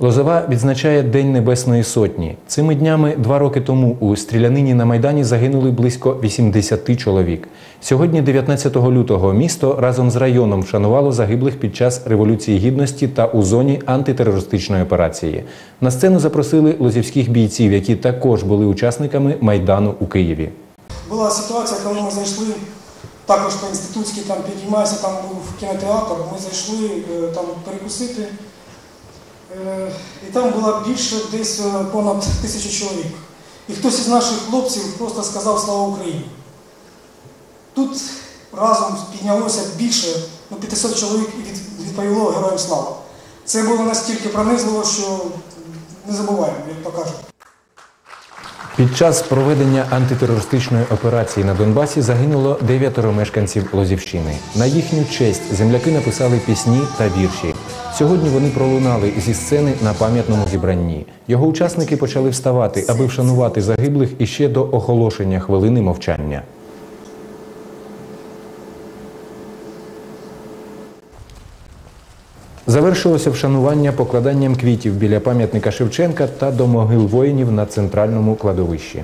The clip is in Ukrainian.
Лозова відзначає День Небесної Сотні. Цими днями два роки тому у стрілянині на Майдані загинули близько 80 чоловік. Сьогодні, 19 лютого, місто разом з районом вшанувало загиблих під час Революції Гідності та у зоні антитерористичної операції. На сцену запросили лозівських бійців, які також були учасниками Майдану у Києві. Була ситуація, коли ми зайшли також по інститутській, там підіймався, там був кінотеатр, ми зайшли е, там перекусити. Е, І там було більше десь е, понад тисячі чоловік. І хтось із наших хлопців просто сказав Слава Україні. Тут разом піднялося більше ну, 500 чоловік і від- відповіло Героям слава. Це було настільки пронизливо, що не забуваємо, як то. Під час проведення антитерористичної операції на Донбасі загинуло дев'ятеро мешканців Лозівщини. На їхню честь земляки написали пісні та вірші. Сьогодні вони пролунали зі сцени на пам'ятному зібранні. Його учасники почали вставати, аби вшанувати загиблих іще до оголошення хвилини мовчання. Завершилося вшанування покладанням квітів біля пам'ятника Шевченка та до могил воїнів на центральному кладовищі.